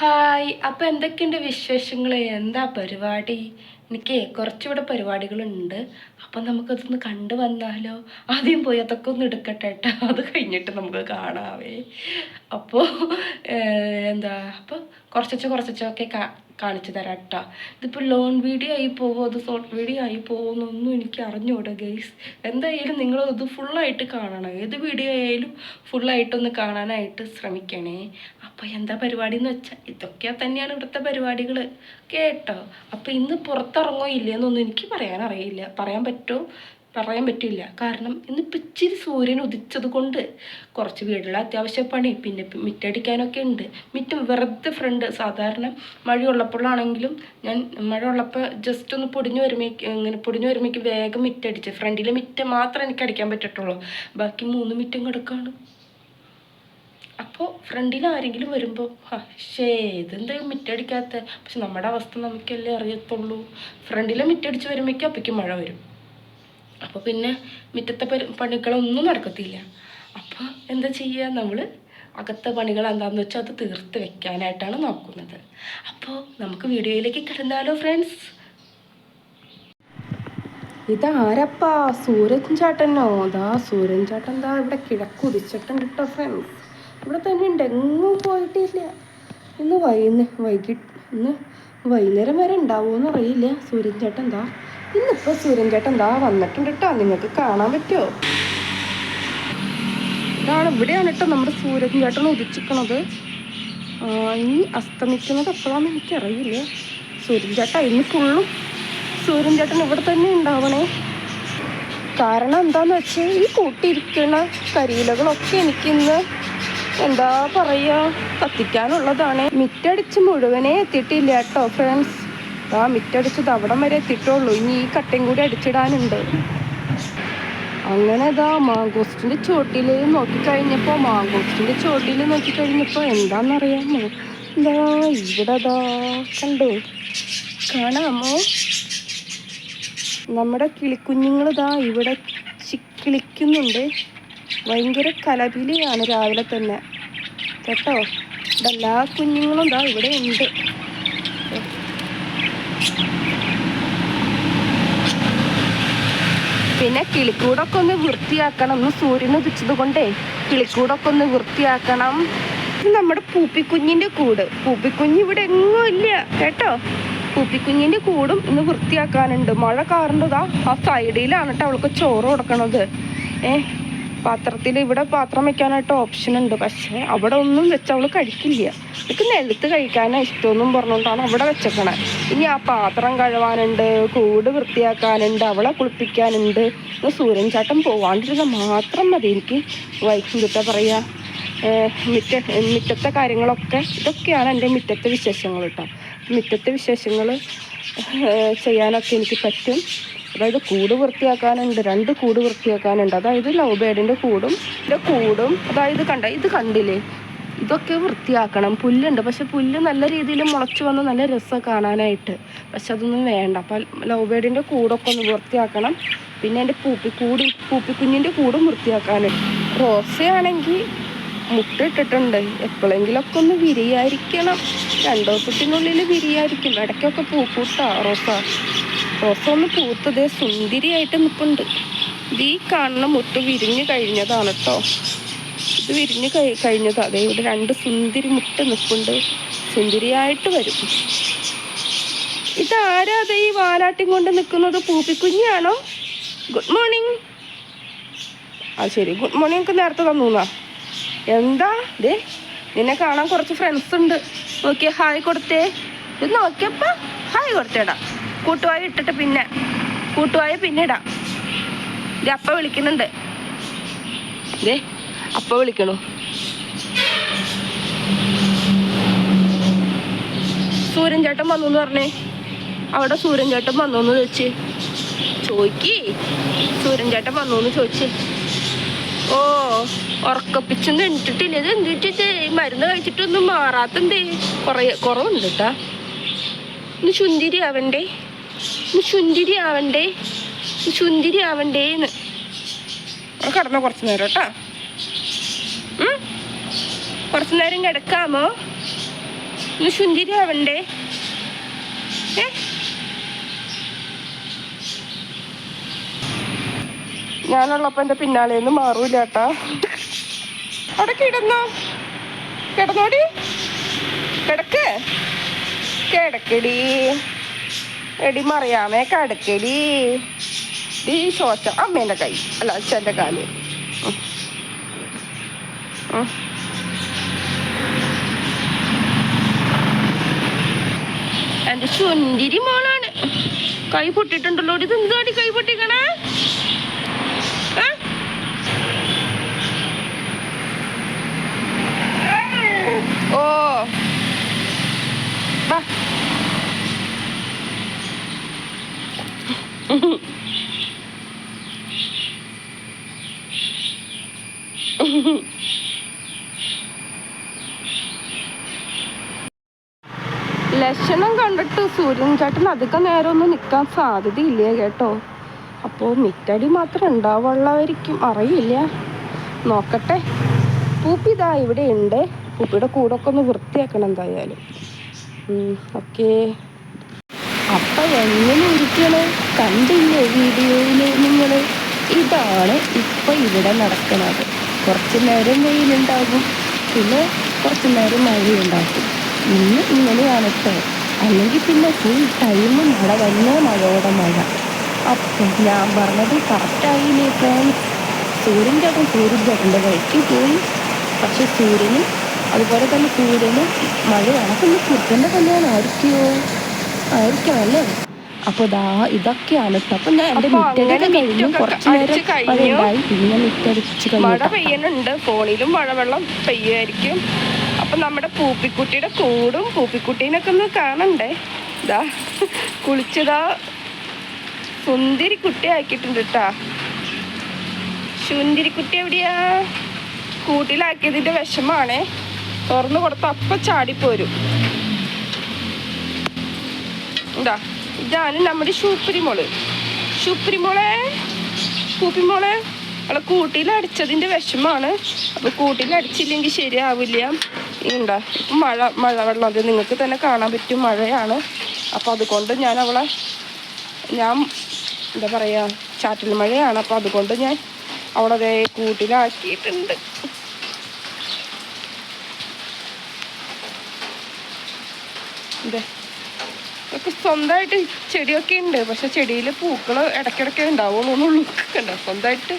Hi അപ്പോൾ എന്തൊക്കെയുണ്ട് വിശേഷങ്ങൾ എന്താ പരിപാടി? എനിക്ക് കുറച്ചുകൂടെ പരിപാടികളുണ്ട്. അപ്പം നമുക്കതൊന്ന് കണ്ടു വന്നാലോ? ആദ്യം പോയി അതൊക്കെ ഒന്ന് എടുക്കട്ടെ കേട്ടോ. അത് കഴിഞ്ഞിട്ട് നമുക്ക് കാണാവേ. അപ്പോൾ എന്താ അപ്പോൾ കുറച്ചൊക്കെ കാ കാണിച്ചു തരാം കേട്ടോ ഇതിപ്പോൾ ലോൺ വീഡിയോ ആയി പോവോ അത് ഷോർട്ട് വീഡിയോ ആയി പോകുമെന്നൊന്നും എനിക്ക് അറിഞ്ഞൂടെ ഗെയ്സ് എന്തായാലും നിങ്ങൾ ഇത് ഫുള്ളായിട്ട് കാണണം. ഏത് വീഡിയോ ആയാലും ഫുള്ളായിട്ടൊന്ന് കാണാനായിട്ട് ശ്രമിക്കണേ. അപ്പോൾ എന്താ പരിപാടി എന്ന് വെച്ചാൽ ഇതൊക്കെ തന്നെയാണ് ഇവിടുത്തെ പരിപാടികൾ കേട്ടോ? അപ്പോൾ ഇന്ന് പുറത്തിറങ്ങോ ഇല്ലയെന്നൊന്നും എനിക്ക് പറയാൻ അറിയില്ല പറയാൻ പറ്റുമോ പറയാൻ പറ്റില്ല. കാരണം ഇന്നിപ്പോൾ ഇച്ചിരി സൂര്യൻ ഉദിച്ചത് കൊണ്ട് കുറച്ച് വീടുള്ള അത്യാവശ്യ പണി പിന്നെ മിറ്റടിക്കാനൊക്കെ ഉണ്ട്. മിറ്റം വെറുതെ ഫ്രണ്ട് സാധാരണ മഴയുള്ളപ്പോഴാണെങ്കിലും ഞാൻ മഴ ഉള്ളപ്പോൾ ജസ്റ്റ് ഒന്ന് പൊടിഞ്ഞു വരുമ്പോഴേക്ക് ഇങ്ങനെ പൊടിഞ്ഞു വരുമ്പോഴേക്ക് വേഗം മിറ്റടിച്ച് ഫ്രണ്ടിലെ മിറ്റം മാത്രം എനിക്ക് അടിക്കാൻ പറ്റത്തുള്ളൂ. ബാക്കി മൂന്ന് മിറ്റം കിടക്കാണ്. അപ്പോൾ ഫ്രണ്ടിൽ ആരെങ്കിലും വരുമ്പോൾ പക്ഷേ ഇതെന്താ മിറ്റടിക്കാത്ത പക്ഷെ നമ്മുടെ അവസ്ഥ നമുക്കല്ലേ അറിയത്തുള്ളൂ. ഫ്രണ്ടിലെ മിറ്റടിച്ച് വരുമ്പോഴേക്കും അപ്പയ്ക്ക് മഴ വരും. അപ്പോൾ പിന്നെ മുറ്റത്തെ പണികളൊന്നും നടക്കത്തില്ല. അപ്പോൾ എന്താ ചെയ്യുക നമ്മൾ അകത്തെ പണികൾ എന്താണെന്ന് വെച്ചാൽ അത് തീർത്ത് വെക്കാനായിട്ടാണ് നോക്കുന്നത്. അപ്പോൾ നമുക്ക് വീഡിയോയിലേക്ക് കിടന്നാലോ ഫ്രണ്ട്സ് ഇതാരപ്പാ? സൂരജ് ചാട്ടനോ ദാ സൂരജ് ചാട്ടൻ ദാ ഇവിടെ കിഴക്ക് ഉദിച്ചിട്ടുണ്ട് കേട്ടോ ഫ്രണ്ട്സ് ഇവിടെ തന്നെ ഉണ്ട്. എങ്ങും പോയിട്ടില്ല. ഇന്ന് വൈകുന്നേ വൈകിട്ട് ഇന്ന് വൈകുന്നേരം വരെ ഉണ്ടാവുമോ എന്നറിയില്ല സൂര്യൻ ചേട്ടൻ ദാ. ഇന്നിപ്പോൾ സൂര്യൻ ചേട്ടൻ ദാ വന്നിട്ടുണ്ട് കേട്ടോ നിങ്ങൾക്ക് കാണാൻ പറ്റുമോ ഇതാണ് ഇവിടെയാണ് കേട്ടോ നമ്മുടെ സൂര്യൻ ചേട്ടൻ ഉദിച്ചിക്കണത് ഇനി അസ്തമിക്കുന്നത് എപ്പോഴാണെന്ന് എനിക്കറിയില്ല. സൂര്യൻ ചേട്ടാ ഇന്ന് ഫുള്ളും സൂര്യൻ ചേട്ടൻ ഇവിടെ തന്നെ ഉണ്ടാവണേ. കാരണം എന്താന്ന് വെച്ചാൽ ഈ കൂട്ടിയിരിക്കുന്ന കരിയിലകളൊക്കെ എനിക്കിന്ന് എന്താ പറയുക കത്തിക്കാനുള്ളതാണ്. മിറ്റടിച്ച് മുഴുവനേ എത്തിയിട്ടില്ല കേട്ടോ ഫ്രണ്ട്സ് ആ മിറ്റടിച്ചത് അവിടം വരെ എത്തിയിട്ടുള്ളൂ. ഇനി ഈ കട്ടയും കൂടി അടിച്ചിടാനുണ്ട്. അങ്ങനെ ഇതാ മാങ്കോസ്റ്റിന്റെ ചോട്ടിൽ നോക്കിക്കഴിഞ്ഞപ്പോൾ മാങ്കോസ്റ്റിന്റെ ചോട്ടിൽ നോക്കിക്കഴിഞ്ഞപ്പോൾ എന്താണെന്നറിയാമോ എന്താ ഇവിടെ ഇതാ കണ്ടോ? കാണാമോ? നമ്മുടെ കിളിക്കുഞ്ഞുങ്ങൾ ഇതാ ഇവിടെ കിളിക്കുന്നുണ്ട്. ഭയങ്കര കലപിലിയാണ് രാവിലെ തന്നെ. കേട്ടോ? ഇതെല്ലാ കുഞ്ഞുങ്ങളും ഇതാ ഇവിടെ ഉണ്ട്. പിന്നെ കിളിക്കൂടൊക്കെ ഒന്ന് വൃത്തിയാക്കണം. ഒന്ന് സൂര്യൻ ഉദിച്ചത് കൊണ്ടേ കിളിക്കൂടൊക്കെ ഒന്ന് വൃത്തിയാക്കണം. നമ്മുടെ പൂപ്പിക്കുഞ്ഞിന്റെ കൂട്. പൂപ്പിക്കുഞ്ഞ് ഇവിടെ എങ്ങും ഇല്ല. കേട്ടോ? പൂപ്പിക്കുഞ്ഞിന്റെ കൂടും ഇന്ന് വൃത്തിയാക്കാനുണ്ട്. മഴ കാറുണ്ടതാ ആ സൈഡിലാണ് കേട്ടോ അവൾക്ക് ചോറ് കൊടുക്കണത്. ഏ? പാത്രത്തിൽ ഇവിടെ പാത്രം വെക്കാനായിട്ട് ഓപ്ഷൻ ഉണ്ട്. പക്ഷേ അവിടെ ഒന്നും വെച്ച് അവൾ കഴിക്കില്ല. എനിക്ക് നിലത്ത് കഴിക്കാനാണ് ഇഷ്ടമൊന്നും പറഞ്ഞുകൊണ്ടാണ് അവിടെ വെച്ചേക്കണേ. ഇനി ആ പാത്രം കഴുവാനുണ്ട് കൂട് വൃത്തിയാക്കാനുണ്ട് അവളെ കുളിപ്പിക്കാനുണ്ട്. സൂര്യൻ ചാട്ടം പോവാണ്ടിരുന്ന മാത്രം മതി. എനിക്ക് വൈകുന്നേരത്തെ പറയാ. ഏഹ് മിറ്റ മിറ്റത്തെ കാര്യങ്ങളൊക്കെ ഇതൊക്കെയാണ് എന്റെ മിറ്റത്തെ വിശേഷങ്ങൾ കേട്ടോ. മിറ്റത്തെ വിശേഷങ്ങൾ ചെയ്യാനൊക്കെ എനിക്ക് പറ്റും. അതായത് കൂട് വൃത്തിയാക്കാനുണ്ട് രണ്ട് കൂട് വൃത്തിയാക്കാനുണ്ട്. അതായത് ലവ് ബേഡിന്റെ കൂടും ഇതിന്റെ കൂടും. അതായത് കണ്ട ഇത് കണ്ടില്ലേ? ഇതൊക്കെ വൃത്തിയാക്കണം. പുല്ലുണ്ട്. പക്ഷെ പുല്ല് നല്ല രീതിയിൽ മുളച്ചു വന്ന് നല്ല രസം കാണാനായിട്ട്. പക്ഷെ അതൊന്നും വേണ്ട. അപ്പം ലവ് ബേഡിന്റെ കൂടൊക്കെ ഒന്ന് വൃത്തിയാക്കണം. പിന്നെ എന്റെ പൂപ്പിക്കൂടും പൂപ്പിക്കുഞ്ഞിന്റെ കൂടും വൃത്തിയാക്കാനുണ്ട് റോസയാണെങ്കിൽ മുട്ട ഇട്ടിട്ടുണ്ട്. എപ്പോഴെങ്കിലൊക്കെ ഒന്ന് വിരിയായിരിക്കണം. രണ്ടു ദിവസത്തിനുള്ളിൽ വിരിയായിരിക്കും. ഇടയ്ക്കൊക്കെ പൂക്കൂട്ടാ റോസ. റോസ ഒന്ന് പൂത്തതേ സുന്ദരിയായിട്ട് നിൽപ്പുണ്ട് ഇത് ഈ കാണുന്ന മുട്ട് വിരിഞ്ഞ് കഴിഞ്ഞതാണ് കേട്ടോ ഇത് വിരിഞ്ഞ് കഴി കഴിഞ്ഞതാ. അതെ ഇവിടെ രണ്ട് സുന്ദരി മുട്ട് നിൽപ്പുണ്ട് സുന്ദരിയായിട്ട് വരും. ഇതാരാ അതെ ഈ വാലാട്ടിൻ കൊണ്ട് നിൽക്കുന്നത് പൂപ്പിക്കുഞ്ഞാണോ? Good morning. ആ ശരി. ഗുഡ് മോർണിംഗ് ഒക്കെ നേരത്തെ തന്നൂന്നാ എന്താ? ദേ നിന്നെ കാണാൻ കുറച്ച് ഫ്രണ്ട്സ് ഉണ്ട്. നോക്കിയേ ഹായ് കൊടുത്തേ. ഇത് നോക്കിയപ്പോ ഹായ് കൊടുത്തേടാ. കൂട്ടുവായി ഇട്ടിട്ട് പിന്നെ കൂട്ടുവായി പിന്നെ ഇടാം. ഇത് അപ്പ വിളിക്കുന്നുണ്ട്. ദേ അപ്പ വിളിക്കണു. സൂര്യൻ ചേട്ടൻ വന്നു എന്ന് പറഞ്ഞേ. അവിടെ സൂര്യൻ ചേട്ടൻ വന്നു എന്ന് ചോദിച്ച്. ചോയ്ക്ക്. സൂര്യൻ ചേട്ടൻ വന്നു എന്ന് ചോദിച്ച്. ഓ ഉറക്കപ്പിച്ചു നിന്നിട്ടില്ല ഇത് എന്തിട്ട് മരുന്ന് കഴിച്ചിട്ടൊന്നും മാറാത്തണ്ട് കുറേ കുറവുണ്ട് കേട്ടാ ഇന്ന് ചുന്തിരി ആവണ്ടേ ചുന്തിരി ആവണ്ടേ? ചുന്തിരി ആവണ്ടേന്ന്. കിടന്ന കുറച്ച് നേരം കേട്ടാ. കുറച്ചു നേരം കിടക്കാമോ? ഒന്ന് ചുന്തിരി ആവണ്ടേ? ഏ? ഞാനുള്ളപ്പോ എന്റെ പിന്നാലെയൊന്നും മാറൂല കേട്ടാ. അവിടെ കിടന്നോ. കിടന്നോടി. കിടക്കേ. കിടക്കടി. എടി മറിയാമേ കടക്കലി ഈ ശോച്ച അമ്മേന്റെ കൈ. അല്ല അച്ഛന്റെ കാൽ. എന്റെ ചുന്തിരി മോളാണ്. കൈ പൊട്ടിട്ടുണ്ടല്ലോ ഇത് എന്താടി കൈ പൊട്ടിക്കണേ ഏ? ഓ വാ ലക്ഷണം കണ്ടിട്ട് സൂര്യൻ ചേട്ടൻ അധികം നേരം ഒന്നും നിൽക്കാൻ സാധ്യതയില്ല കേട്ടോ. അപ്പോൾ മിറ്റടി മാത്രം ഉണ്ടാവുള്ളവരിക്കും അറിയില്ല. നോക്കട്ടെ. പൂപ്പി ഇതാ ഇവിടെ ഉണ്ട്. പൂപ്പിയുടെ കൂടൊക്കെ ഒന്ന് വൃത്തിയാക്കണം എന്തായാലും. ഓക്കേ. അപ്പൊ എങ്ങനെ ഇരിക്കണേ? കണ്ടില്ലേ വീഡിയോയിൽ നിങ്ങൾ ഇതാണ് ഇപ്പൊ ഇവിടെ നടക്കുന്നത് കുറച്ച് നേരം വെയിലുണ്ടാകും. പിന്നെ കുറച്ച് നേരം മഴയുണ്ടാകും. ഇന്ന് ഇങ്ങനെയാണ് കേട്ടോ അല്ലെങ്കിൽ പിന്നെ ഫുൾ ടൈം മഴ തന്നെ മഴയോടെ മഴ. അപ്പം ഞാൻ പറഞ്ഞത് കറക്റ്റായില്ലേ ഫ്രണ്ട്സ് സൂര്യൻ ചേട്ടൻ സൂര്യൻ ചേട്ടന്റെ വഴിക്ക് പോയി. പക്ഷെ സൂര്യനും അതുപോലെ തന്നെ സൂര്യനും മഴയാണ്. അപ്പം കുറുക്കന്റെ കല്യാണം ആയിരിക്കുമോ ആയിരിക്കണല്ലേ അപ്പൊ ദാ ഇതൊക്കെയാണ്. അപ്പൊ ഞാൻ എന്റെ മിറ്റടിയൊക്കെ കഴിഞ്ഞു. കുറച്ച് നേരം അടിച്ച് മഴ ഉണ്ടായി പിന്നെ മുറ്റടിച്ചു കഴിഞ്ഞു. മഴ പെയ്യുന്നുണ്ട്. ഫോണിലും മഴവെള്ളം പെയ്യുമായിരിക്കും. അപ്പൊ നമ്മുടെ പൂപ്പിക്കുട്ടിയുടെ കൂടും പൂപ്പിക്കുട്ടീനൊക്കെ ഒന്ന് കാണണ്ടേ? ഇതാ കുളിച്ചതാ സുന്ദരി കുട്ടി ആക്കിയിട്ടുണ്ട് കേട്ടാ സുന്ദരി കുട്ടി എവിടെയാ? കൂട്ടിലാക്കിയതിന്റെ വിഷമാണേ. തുറന്നു കൊടുത്ത അപ്പൊ ചാടിപ്പോരും. എന്താ ഇതാണ് നമ്മുടെ ഷൂപ്പരിമോൾ ഷൂപ്പരിമോളെ കൂപ്പിമോളെ അവളെ കൂട്ടിയിൽ അടിച്ചതിന്റെ വിഷമാണ്. അപ്പൊ കൂട്ടിയിൽ അടിച്ചില്ലെങ്കിൽ ശരിയാവില്ല. ഉണ്ടാ മഴ മഴ വെള്ളം അത് നിങ്ങൾക്ക് തന്നെ കാണാൻ പറ്റും. മഴയാണ്. അപ്പോൾ അതുകൊണ്ട് ഞാൻ അവളെ ഞാൻ എന്താ പറയുക ചാറ്റൽ മഴയാണ്. അപ്പോൾ അതുകൊണ്ട് ഞാൻ അവളെ അതേ കൂട്ടിലാക്കിയിട്ടുണ്ട്. സ്വന്തമായിട്ട് ചെടിയൊക്കെ ഉണ്ട്. പക്ഷെ ചെടിയിൽ പൂക്കൾ ഇടയ്ക്കിടയ്ക്ക് ഉണ്ടാവുള്ളൂ കണ്ടോ? സ്വന്തമായിട്ട്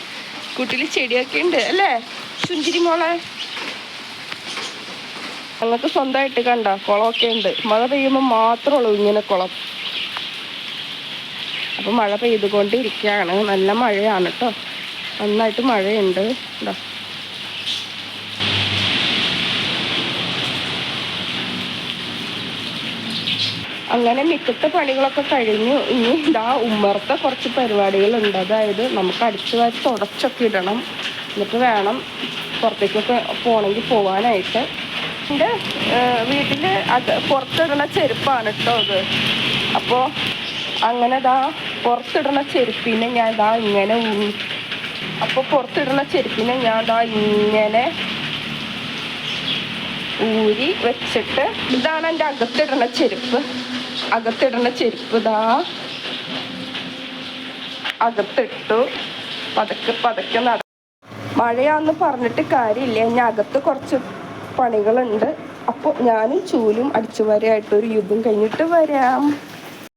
കൂട്ടിൽ ചെടിയൊക്കെ ഉണ്ട്. അല്ലേ? സുഞ്ചിരി മോളെ. ഞങ്ങൾക്ക് സ്വന്തമായിട്ട് കണ്ട കുളമൊക്കെ ഉണ്ട്. മഴ പെയ്യുമ്പോൾ മാത്രമേ ഉള്ളൂ ഇങ്ങനെ കുളം. അപ്പം മഴ പെയ്തുകൊണ്ടിരിക്കുകയാണ്. നല്ല മഴയാണ് കേട്ടോ. നന്നായിട്ട് മഴയുണ്ട്. കേട്ടോ അങ്ങനെ മിക്കത്തെ പണികളൊക്കെ കഴിഞ്ഞു. ഇനി ഇതാ ഉമ്മറത്തെ കുറച്ച് പരിപാടികളുണ്ട്. അതായത് നമുക്ക് അടിച്ചു വാരി തുടച്ചൊക്കെ ഇടണം. എന്നിട്ട് വേണം പുറത്തേക്കൊക്കെ പോകണമെങ്കിൽ പോകാനായിട്ട് എന്റെ വീട്ടിൽ അത് പുറത്തിടുന്ന ചെരുപ്പാണ് കേട്ടോ അത്. അപ്പോൾ അങ്ങനെ ഇതാ പുറത്തിടുന്ന ചെരുപ്പിനെ ഞാൻ ഇതാ ഇങ്ങനെ ഊന്നി. അപ്പോൾ പുറത്തിടുന്ന ചെരുപ്പിനെ ഞാൻ ഇതാ ഇങ്ങനെ ഊരി വെച്ചിട്ട് ഇതാണ് എന്റെ അകത്തിടുന്ന ചെരുപ്പ്. അകത്തിടുന്ന ചെരുപ്പ് ഇതാ അകത്തിട്ടു. പതുക്കെ പതുക്കെ നട മഴയാന്ന് പറഞ്ഞിട്ട് കാര്യമില്ല. ഞാൻ അകത്ത് കുറച്ച് പണികളുണ്ട്. അപ്പോൾ ഞാനും ചൂലും അടിച്ചുവാരിയായിട്ടൊരു യുദ്ധം കഴിഞ്ഞിട്ട് വരാം.